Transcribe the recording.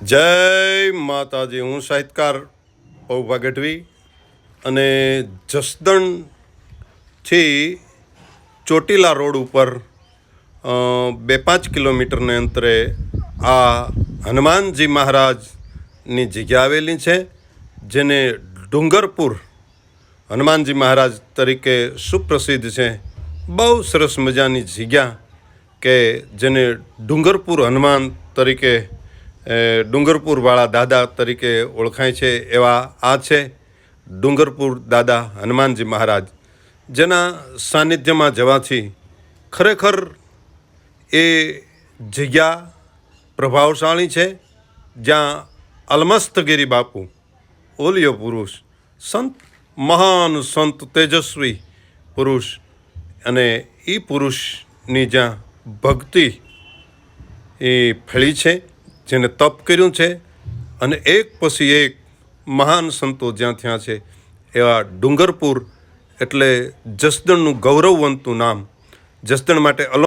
જય માતાજી, હું સાહિત્યકાર પૌભા ગઢવી અને જસદણથી ચોટીલા રોડ ઉપર બે પાંચ કિલોમીટરને અંતરે આ હનુમાનજી મહારાજની જગ્યા આવેલી છે, જેને ડુંગરપુર હનુમાનજી મહારાજ તરીકે સુપ્રસિદ્ધ છે. બહુ સરસ મજાની જગ્યા કે જેને ડુંગરપુર હનુમાન તરીકે ડુંગરપુરવાળા દાદા તરીકે ઓળખાય છે એવા આ છે ડુંગરપુર દાદા હનુમાનજી મહારાજ. જેના સાનિધ્યમાં જવાથી ખરેખર એ જગ્યા પ્રભાવશાળી છે. જ્યાં અલમસ્તગીરી બાપુ, ઓલિયો પુરુષ, સંત, મહાન સંત તેજસ્વી પુરુષ અને એ પુરુષની જ્યાં ભક્તિ એ ફળી છે. જેને તપ કર્યું છે અને એક પછી એક મહાન સંતો જ્યાં ત્યાં છે, એવા ડુંગરપુર એટલે જસદણનું ગૌરવવંતનું નામ. જસદણ માટે અલો